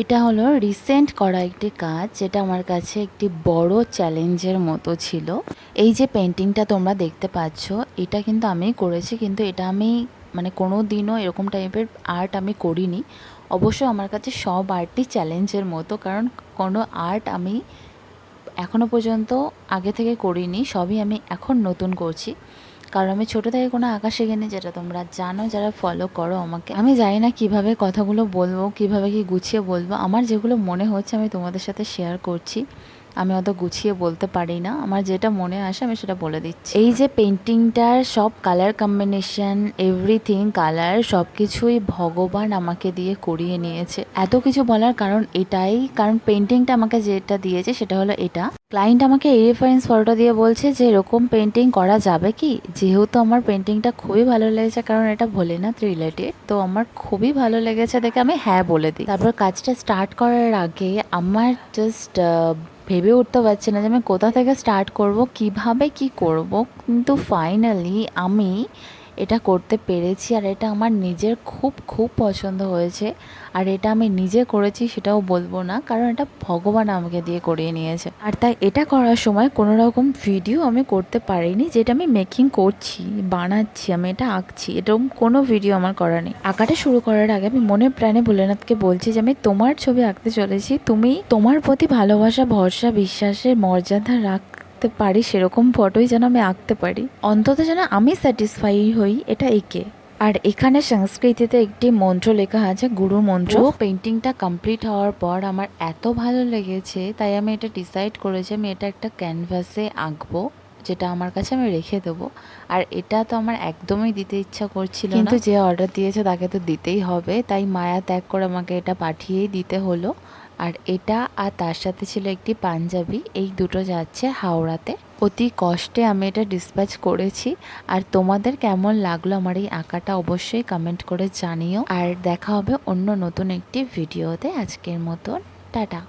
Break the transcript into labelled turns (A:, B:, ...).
A: এটা হলো রিসেন্ট করা একটি কাজ, যেটা আমার কাছে একটি বড় চ্যালেঞ্জের মতো ছিল। এই যে পেন্টিংটা তোমরা দেখতে পাচ্ছ, এটা কিন্তু আমি করেছি, কিন্তু এটা আমি মানে কোনো দিনও এরকম টাইপের আর্ট আমি করিনি। অবশ্য আমার কাছে সব আর্টই চ্যালেঞ্জের মতো, কারণ কোনো আর্ট আমি এখনও পর্যন্ত আগে থেকে করিনি, সবই আমি এখন নতুন করছি। কারণ আমি ছোটো থেকে কোনো আঁকা শিখিনি, যেটা তোমরা জানো, যারা ফলো করো আমাকে। আমি জানি না কীভাবে কথাগুলো বলব, কীভাবে কি গুছিয়ে বলব। আমার যেগুলো মনে হচ্ছে আমি তোমাদের সাথে শেয়ার করছি। আমি অত গুছিয়ে বলতে পারি না। আমার যেটা মনে আসে, আমি সেটা বলে দিচ্ছি। এই যে পেন্টিংটার সব কালার কম্বিনেশন এভরিথিং কালার সব কিছুই ভগবান আমাকে দিয়ে করিয়ে নিয়েছে। এত কিছু বলার কারণ এটাই, কারণ পেন্টিংটা আমাকে যেটা দিয়েছে সেটা হলো এটা। ক্লায়েন্ট আমাকে এই রেফারেন্স ফটোটা দিয়ে বলছে যে, এরকম পেন্টিং করা যাবে কি? যেহেতু আমার পেন্টিংটা খুবই ভালো লেগেছে, কারণ এটা ভোলেনাথ রিলেটেড তো আমার খুবই ভালো লেগেছে দেখে আমি হ্যাঁ বলে দিই। তারপর কাজটা স্টার্ট করার আগে আমার জাস্ট ভেবে উঠতে পারছি না যে আমি কোথা থেকে স্টার্ট করব, কীভাবে কি করব। কিন্তু ফাইনালি আমি এটা করতে পেরেছি আর এটা আমার নিজের খুব খুব পছন্দ হয়েছে। আর এটা আমি নিজে করেছি সেটাও বলব না, কারণ এটা ভগবান আমাকে দিয়ে করিয়ে নিয়েছে। আর তাই এটা করার সময় কোনো রকম ভিডিও আমি করতে পারিনি, যেটা আমি মেকিং করছি, বানাচ্ছি, আমি এটা আঁকছি, এরকম কোনো ভিডিও আমার করা নেই। আঁকাটা শুরু করার আগে আমি মনে প্রাণে ভোলেনাথকে বলছি যে, আমি তোমার ছবি আঁকতে চলেছি, তুমি তোমার প্রতি ভালোবাসা, ভরসা, বিশ্বাসের মর্যাদা রাখ আঁকতে পারি, সেরকম ফটোই যেন আমি আঁকতে পারি। অন্তত যেন আমি স্যাটিসফাই হই এটা এঁকে। আর এখানে সংস্কৃতিতে একটি মন্ত্র লেখা আছে, গুরু মন্ত্র। পেন্টিংটা কমপ্লিট হওয়ার পর আমার এত ভালো লেগেছে, তাই আমি এটা ডিসাইড করেছি, আমি এটা একটা ক্যানভাসে আঁকবো। যেটা আমার কাছে আমি রেখে দেবো। আর এটা তো আমার একদমই দিতে ইচ্ছা করছিল কিন্তু যে অর্ডার দিয়েছে তাকে তো দিতেই হবে। তাই মায়া ত্যাগ করে আমাকে এটা পাঠিয়েই দিতে হলো। আর এটা আর তার সাথে ছিল একটি পাঞ্জাবি। এই দুটো যাচ্ছে হাওড়াতে। অতি কষ্টে আমি এটা ডিসপ্যাচ করেছি। আর তোমাদের কেমন লাগল আমার এই আঁকাটা অবশ্যই কমেন্ট করে জানিও। আর দেখা হবে অন্য নতুন একটি ভিডিওতে আজকের মতন, টাটা।